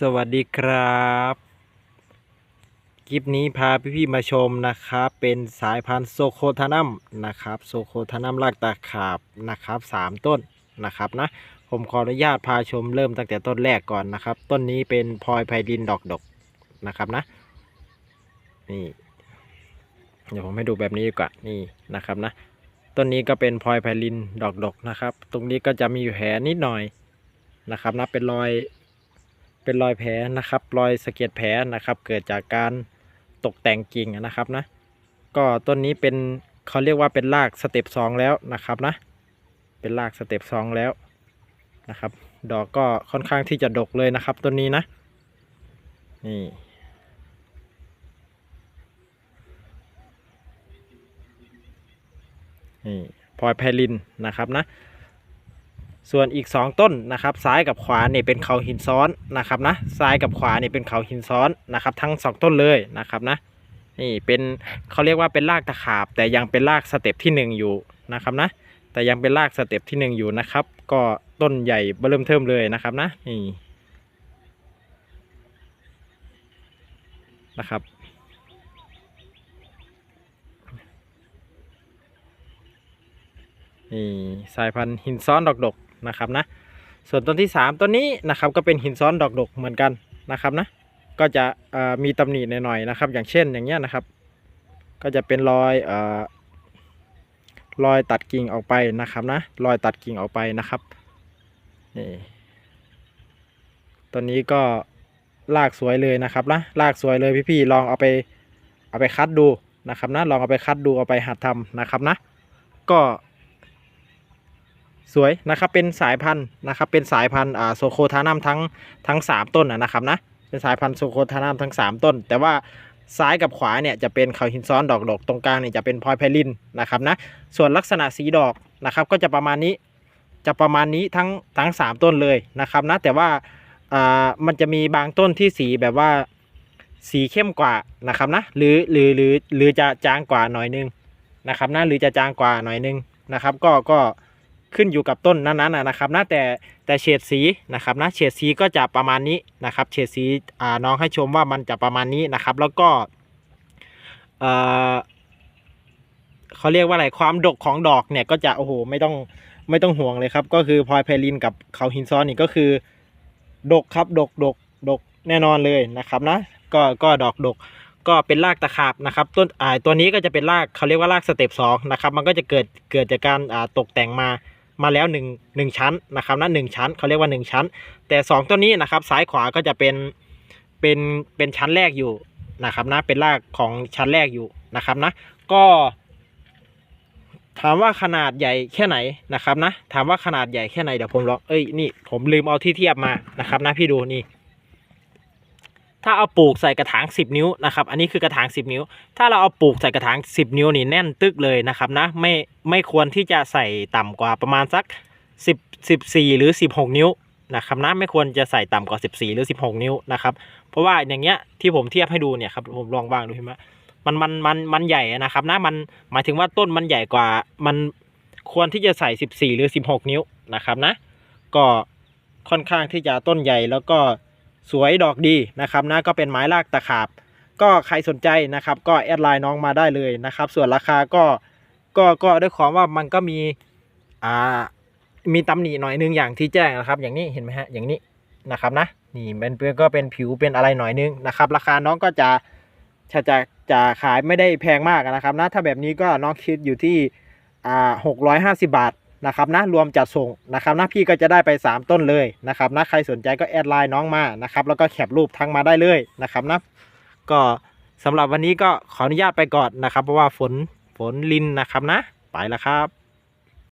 สวัสดีครับ คลิปนี้พาพี่ๆมาชมนะครับ เป็นสายพันธุ์โซโคทานัมนะครับ โซโคทานัมรากตาขาบนะครับสามต้นนะครับนะ ผมขออนุญาตพาชมเริ่มตั้งแต่ต้นแรกก่อนนะครับ ต้นนี้เป็นพลอยไพรินดอกดกนะครับนะ นี่ เดี๋ยวผมให้ดูแบบนี้ดีกว่านี่นะครับนะ ต้นนี้ก็เป็นพลอยไพรินดอกดกนะครับ ตรงนี้ก็จะมีอยู่แผลนิดหน่อยนะครับนะเป็นรอย เป็นรอยแผลนะครับ รอยสะเก็ดแผลนะครับ เกิดจากการตกแต่งกิ่งนะครับนะ ก็ต้นนี้เป็นเขาเรียกว่าเป็นรากสเต็ปสองแล้วนะครับนะ เป็นรากสเต็ปสองแล้วนะครับ ดอกก็ค่อนข้างที่จะดกเลยนะครับต้นนี้นะ นี่นี่พลอยไพลินนะครับนะ ส่วนอีก 2 ต้นนะครับซ้ายกับขวาเนี่ยเป็นเขาหินซ้อนนะครับนะซ้ายกับขวาเนี่ยเป็นเขาหินซ้อนนะครับ ทั้ง 2 ต้นเลยนะครับนะนี่เป็นเขาเรียกว่าเป็นรากตะขาบ แต่ยังเป็นรากสเต็ปที่ 1 อยู่นะครับนะแต่ยังเป็นรากสเต็ปที่ 1 อยู่นะครับ ก็ต้นใหญ่เริ่มเทิมเลยนะครับนะนี่นะครับนี่สายพันธุ์หินซ้อนดอกดก นะครับนะ ส่วนต้นที่ 3ต้นนี้นะครับก็เป็นหินซ้อนดอกดกเหมือนกันนะครับนะ ก็จะมีตำหนิหน่อยๆนะครับ อย่างเช่นอย่างเงี้ยนะครับ ก็จะเป็นรอยเอ่อรอยตัดกิ่งออกไปนะครับนะ รอยตัดกิ่งออกไปนะครับนี่ต้นนี้ก็ลากสวยเลยนะครับนะลากสวยเลยพี่ๆลองเอาไปเอาไปคัดดูนะครับนะลองเอาไปคัดดูเอาไปหัดทำนะครับนะ ก็ สวยนะครับเป็นสายพันธุ์นะครับเป็นสายพันธุ์อ่าโซโคทานัมทั้งทั้งสามต้นนะครับนะเป็นสายพันธุ์โซโคทานัมทั้งสามต้น แต่ว่าซ้ายกับขวาเนี่ยจะเป็นเขาหินซ้อนดอกดอกตรงกลางเนี่ยจะเป็นพลอยไพลินนะครับนะส่วนลักษณะสีดอกนะครับก็จะประมาณนี้จะประมาณนี้ทั้งทั้งสามต้นเลยนะครับนะแต่ว่าอ่ามันจะมีบางต้นที่สีแบบว่าสีเข้มกว่านะครับนะหรือหรือหรือหรือจะจางกว่าหน่อยนึงนะครับนะหรือจะจางกว่าหน่อยนึงนะครับ ก็ก็ ขึ้นอยู่กับต้นนั้นๆนะนะครับนะแต่แต่เฉดสีนะครับนะเฉดสีก็จะประมาณนี้นะครับเฉดสีน้องให้ชมว่ามันจะประมาณนี้นะครับ แล้วก็เออเขาเรียกว่าอะไรความดกของดอกเนี่ยก็จะโอ้โหไม่ต้องไม่ต้องห่วงเลยครับ ก็คือพลอยไพลินกับเขาหินซ้อนนี่ก็คือ ดกครับดกดกดกแน่นอนเลยนะครับนะก็ก็ดอกดกก็เป็นรากตะขาบนะครับต้นอ่าตัวนี้ก็จะเป็นรากเขาเรียกว่ารากสเต็ปสองนะครับมันก็จะเกิดเกิดจากการอ่าตกแต่งมา มาแล้วหนึ่งหนึ่งชั้นนะครับนะหนึ่งชั้นเขาเรียกว่าหนึ่งชั้น แต่สองตัวนี้นะครับซ้ายขวาก็จะเป็นเป็นเป็นชั้นแรกอยู่นะครับนะเป็นรากของชั้นแรกอยู่นะครับนะก็ถามว่าขนาดใหญ่แค่ไหนนะครับนะถามว่าขนาดใหญ่แค่ไหนเดี๋ยวผมลองเอ้ยนี่ผมลืมเอาที่เทียบมานะครับนะพี่ดูนี่ ถ้าเอาปลูกใส่กระถาง 10 นิ้วนะครับอันนี้คือกระถาง 10 นิ้ว ถ้าเราเอาปลูกใส่กระถาง 10 นิ้วนี่แน่นตึกเลยนะครับนะไม่ไม่ควรที่จะใส่ต่ำกว่าประมาณสัก 10 14 หรือ 16 นิ้วนะครับนะไม่ควรจะใส่ต่ำกว่า 14 หรือ 16 นิ้วนะครับเพราะว่าอย่างเงี้ยที่ผมเทียบให้ดูเนี่ยครับผมลองวางดูเห็นไหมมันมันมันมันใหญ่นะครับนะมันหมายถึงว่าต้นมันใหญ่กว่ามันควรที่จะใส่ 14 หรือ 16 นิ้วนะครับนะก็ค่อนข้างที่จะต้นใหญ่แล้วก็ สวยดอกดีนะครับนะก็เป็นไม้รากตะขาบ ก็ใครสนใจนะครับ ก็แอดไลน์น้องมาได้เลยนะครับ ส่วนราคาก็ก็ก็ด้วยความว่ามันก็มีอ่ามีตำหนิหน่อยนึงอย่างที่แจ้งนะครับ อย่างนี้เห็นไหมฮะอย่างนี้นะครับนะนี่มันเป็นก็เป็นผิวเป็นอะไรหน่อยนึงนะครับ ราคาน้องก็จะจะจะจะขายไม่ได้แพงมากนะครับนะถ้าแบบนี้ก็น้องคิดอยู่ที่อ่าหกร้อยห้าสิบบาท นะครับนะรวมจัดส่งนะครับนะพี่ก็จะได้ไป 3 ต้นเลยนะครับนะใครสนใจก็แอดไลน์น้องมานะครับแล้วก็แคปรูปทั้งมาได้เลยนะครับนะก็สำหรับวันนี้ก็ขออนุญาตไปก่อนนะครับ เพราะว่าฝนฝนลินนะครับนะไปแล้วครับ